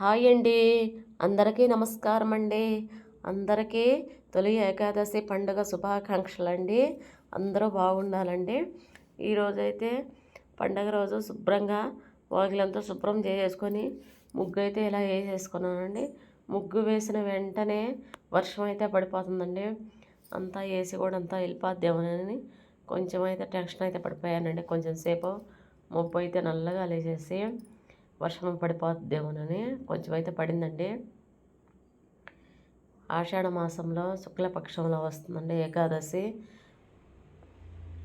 Hi అండి. అందరికీ నమస్కారం అండి అందరికీ తొలి ఏకాదశి పండుగ శుభాకాంక్షలు అండి అందరూ బాగుండాలండి. ఈరోజైతే పండగ రోజు శుభ్రంగా వాకిలంతా శుభ్రం చేసుకొని ముగ్గు అయితే ఇలా వేసేసుకున్నానండి. ముగ్గు వేసిన వెంటనే వర్షం అయితే పడిపోతుందండి. అంతా వేసి కూడా అంతా వెళ్ళిపోద్దామని కొంచెం అయితే టెన్షన్ అయితే పడిపోయానండి. కొంచెం సేపు ముప్పు అయితే నల్లగా లేచేసి వర్షం పడిపోద్దేమోనని కొంచెం అయితే పడిందండి. ఆషాఢ మాసంలో శుక్లపక్షంలో వస్తుందండి ఏకాదశి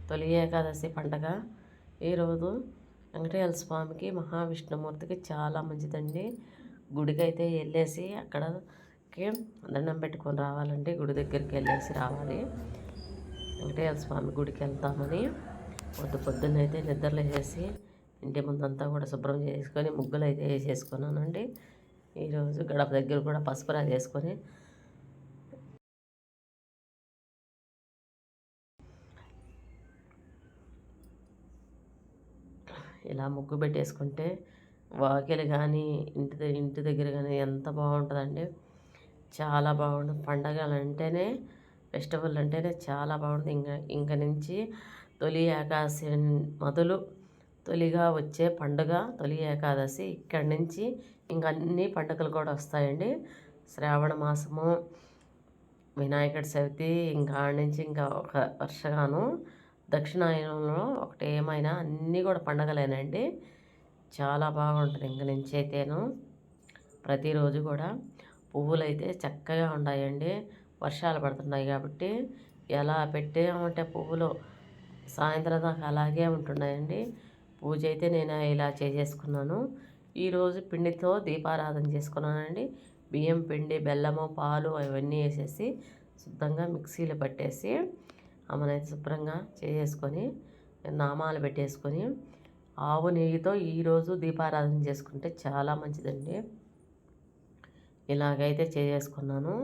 తొలి ఏకాదశి పండగ. ఈరోజు వెంకటేశ్వర స్వామికి మహావిష్ణుమూర్తికి చాలా మంచిదండి. గుడికి అయితే వెళ్ళేసి అక్కడకి దండం పెట్టుకొని రావాలండి. గుడి దగ్గరికి వెళ్ళేసి రావాలి. వెంకటేశ్వర స్వామి గుడికి వెళ్తామని పొద్దు పొద్దున్నైతే అయితే నిద్రలు వేసి ఇంటి ముందంతా కూడా శుభ్రం చేసుకొని ముగ్గులు అయితే వేసేసుకున్నానండి ఈరోజు గడప దగ్గర కూడా పసుపు రాసి వేసుకొని ఇలా ముగ్గు పెట్టేసుకుంటే వాకిలి కానీ ఇంటి ఇంటి దగ్గర కానీ ఎంత బాగుంటుందండి చాలా బాగుంటుంది. పండగలు అంటేనే ఫెస్టివల్ అంటేనే చాలా బాగుంటుంది. ఇంకా ఇంక నుంచి తొలి ఆకాశం మొదలు తొలిగా వచ్చే పండుగ తొలి ఏకాదశి ఇక్కడి నుంచి ఇంకా అన్ని పండుగలు కూడా వస్తాయండి. శ్రావణ మాసము వినాయకుడి చవితి ఇంకా నుంచి ఇంకా ఒక వర్షగాను దక్షిణాయనంలో ఒకటి ఏమైనా అన్నీ కూడా పండగలేనండి. చాలా బాగుంటుంది ఇంక నుంచి అయితేను ప్రతిరోజు కూడా పువ్వులు అయితే చక్కగా ఉన్నాయండి వర్షాలు పడుతున్నాయి కాబట్టి ఎలా పెట్టామంటే పువ్వులు సాయంత్రం దాకా అలాగే ఉంటున్నాయండి. పూజ అయితే నేను ఇలా చేసేసుకున్నాను. ఈరోజు పిండితో దీపారాధన చేసుకున్నానండి. బియ్యం పిండి బెల్లము పాలు అవన్నీ వేసేసి శుద్ధంగా మిక్సీలో పట్టేసి అమ్మనైతే శుభ్రంగా చేసేసుకొని నామాలు పెట్టేసుకొని ఆవు నెయ్యితో ఈరోజు దీపారాధన చేసుకుంటే చాలా మంచిదండి. ఇలాగైతే చేసేసుకున్నాను.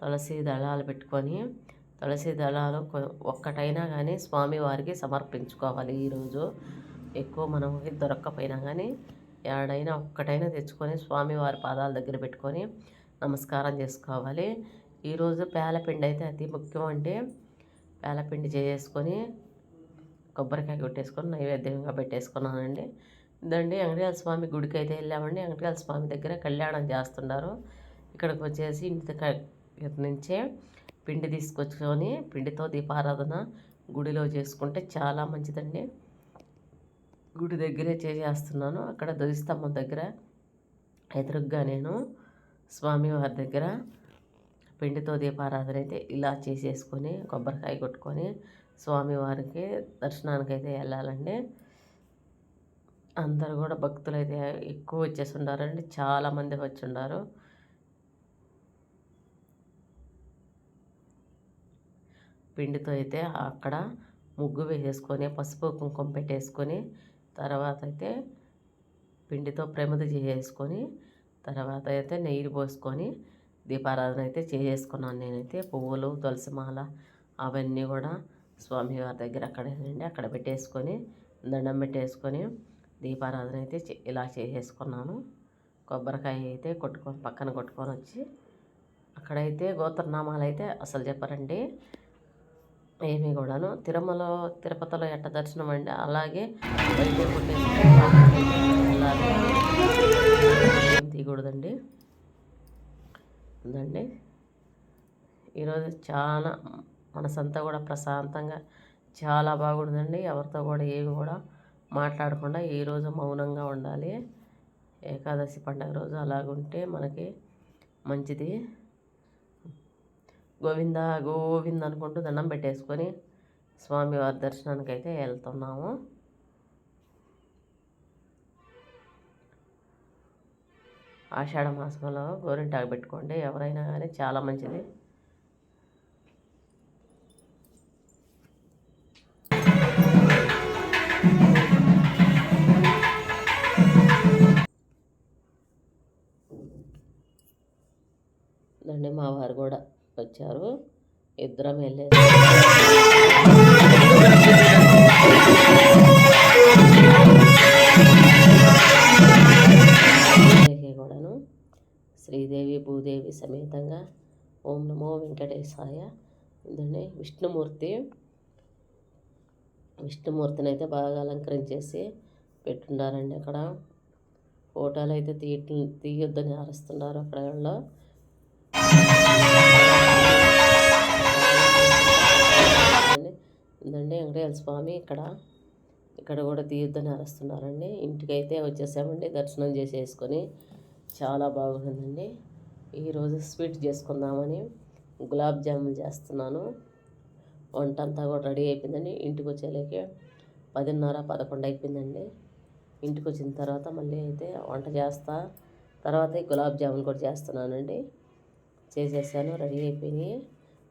తులసి దళాలు పెట్టుకొని తులసి దళాలు ఒక్కటైనా కానీ స్వామివారికి సమర్పించుకోవాలి ఈరోజు ఎక్కువ మనకి దొరక్కపోయినా కానీ ఏడైనా ఒక్కటైనా తెచ్చుకొని స్వామివారి పాదాల దగ్గర పెట్టుకొని నమస్కారం చేసుకోవాలి. ఈరోజు పేలపిండి అయితే అతి ముఖ్యం అంటే పేలపిండి చేసుకొని కొబ్బరికాయ కొట్టేసుకొని నైవేద్యంగా పెట్టేసుకున్నానండి. ఇదండి వెంకటేశ్వర స్వామి గుడికి అయితే వెళ్ళామండి. వెంకటేశ్వర స్వామి దగ్గర కళ్యాణం చేస్తున్నారు. ఇక్కడికి వచ్చేసి ఇంటి నుంచే పిండి తీసుకొచ్చుకొని పిండితో దీపారాధన గుడిలో చేసుకుంటే చాలా మంచిదండి. గుడి దగ్గరే చేసేస్తున్నాను. అక్కడ ధ్వజస్తంభం దగ్గర ఎదురుగ్గా నేను స్వామివారి దగ్గర పిండితో దీపారాధన అయితే ఇలా చేసేసుకొని కొబ్బరికాయ కొట్టుకొని స్వామివారికి దర్శనానికి అయితే వెళ్ళాలండి. అందరు కూడా భక్తులు అయితే ఎక్కువ వచ్చేసి ఉండారండి. చాలామంది వచ్చి ఉన్నారు పిండితో అయితే అక్కడ ముగ్గు వేసేసుకొని పసుపు కుంకుమ పెట్టేసుకొని తర్వాత అయితే పిండితో ప్రమిద చేసేసుకొని తర్వాత అయితే నెయ్యి పోసుకొని దీపారాధన అయితే చేసేసుకున్నాను నేనైతే. పువ్వులు తులసి మాల అవన్నీ కూడా స్వామివారి దగ్గర అక్కడేనండి అక్కడ పెట్టేసుకొని దండం పెట్టేసుకొని దీపారాధన అయితే ఇలా చేసేసుకున్నాను. కొబ్బరికాయ అయితే కొట్టుకొని పక్కన కొట్టుకొని వచ్చి అక్కడైతే గోత్రనామాలు అయితే అసలు చెప్పరండి. ఏమీ కూడాను. తిరుమల తిరుపతిలో ఎట్ట దర్శనం అండి అలాగే తీయకూడదండి. ఉందండి. ఈరోజు చాలా మనసంతా కూడా ప్రశాంతంగా చాలా బాగుండదండి ఎవరితో కూడా ఏమి కూడా మాట్లాడకుండా ఈరోజు మౌనంగా ఉండాలి. ఏకాదశి పండుగ రోజు అలాగుంటే మనకి మంచిది. గోవింద గోవింద అనుకుంటూ దండం పెట్టేసుకొని స్వామివారి దర్శనానికి అయితే వెళ్తున్నాము. ఆషాఢ మాసంలో గోరింటాకు పెట్టుకోండి. ఎవరైనా కానీ చాలా మంచిది. వచ్చారు. ఇద్దరం వెళ్ళేసి కూడాను శ్రీదేవి భూదేవి సమేతంగా ఓం నమో వెంకటేశాయ ఇదండి విష్ణుమూర్తి విష్ణుమూర్తిని అయితే బాగా అలంకరించేసి పెట్టున్నారండి అక్కడ. ఫోటోలు అయితే తీయ తీయొద్దని ఆరుస్తున్నారు అక్కడ వాళ్ళు ఉందండి వెంకటేశ్వర స్వామి ఇక్కడ ఇక్కడ కూడా తీయొద్దని అరుస్తున్నారండి ఇంటికైతే వచ్చేసామండి దర్శనం చేసేసుకొని చాలా బాగుందండి. ఈరోజు స్వీట్ చేసుకుందామని గులాబ్ జామున్ చేస్తున్నాను. వంట అంతా కూడా రెడీ అయిపోయిందండి. ఇంటికి వచ్చేలేకే పదిన్నర పదకొండు అయిపోయిందండి. ఇంటికి వచ్చిన తర్వాత మళ్ళీ అయితే వంట చేస్తా. తర్వాత గులాబ్ జామున్ కూడా చేస్తున్నానండి. చేసేసాను రెడీ అయిపోయినాయి.